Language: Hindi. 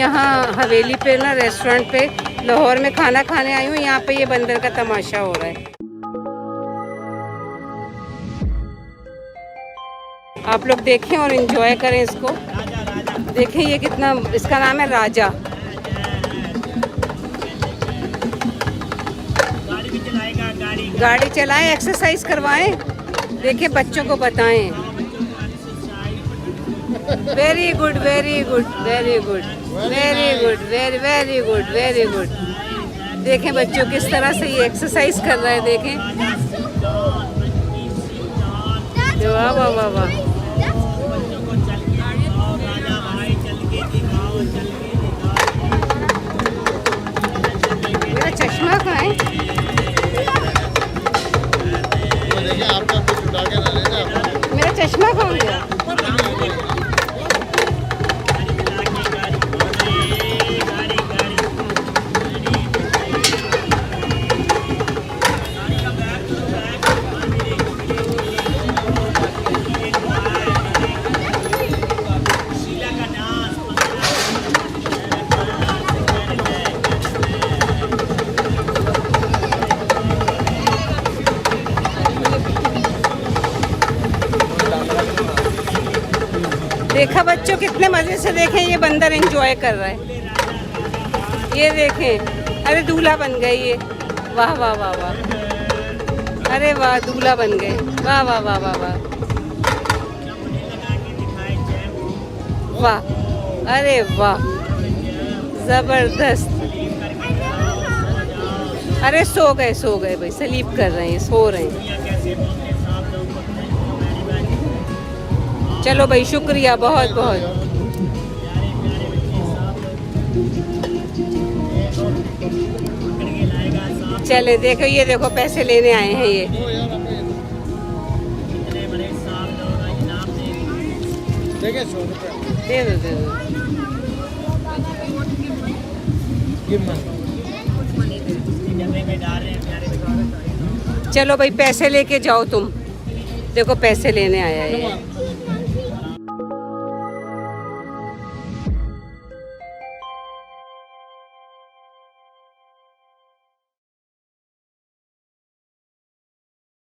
यहाँ हवेली पे ना रेस्टोरेंट पे लाहौर में खाना खाने आई हूँ, यहाँ पे ये बंदर का तमाशा हो रहा है। आप लोग देखें और इन्जॉय करें इसको। देखें ये कितना, इसका नाम है राजा। गाड़ी चलाएँ एक्सरसाइज करवाएँ। देखें बच्चों को बताएँ। Very good very good very good very good very very good very good देखें बच्चों, किस तरह से ये एक्सरसाइज कर रहे हैं, देखें। वाह वाह वाह वाह। मेरा चश्मा कहाँ है? मेरा चश्मा कहाँ गया? देखा बच्चों कितने मज़े से देखें, ये बंदर एंजॉय कर रहा है। ये देखें, अरे दूल्हा बन गए ये। वाह वाह वाह वाह। अरे वाह, दूल्हा बन गए। वाह वाह वाह वाह वाह। वाह, अरे वाह। ज़बरदस्त। अरे सो गए सो गए भाई सलीप कर रहे हैं, सो रहे हैं। चलो भाई शुक्रिया बहुत बहुत। चले देखो ये देखो पैसे लेने आए हैं ये। दे दो दे दो। चलो भाई पैसे लेके जाओ तुम। देखो पैसे लेने आया है ये।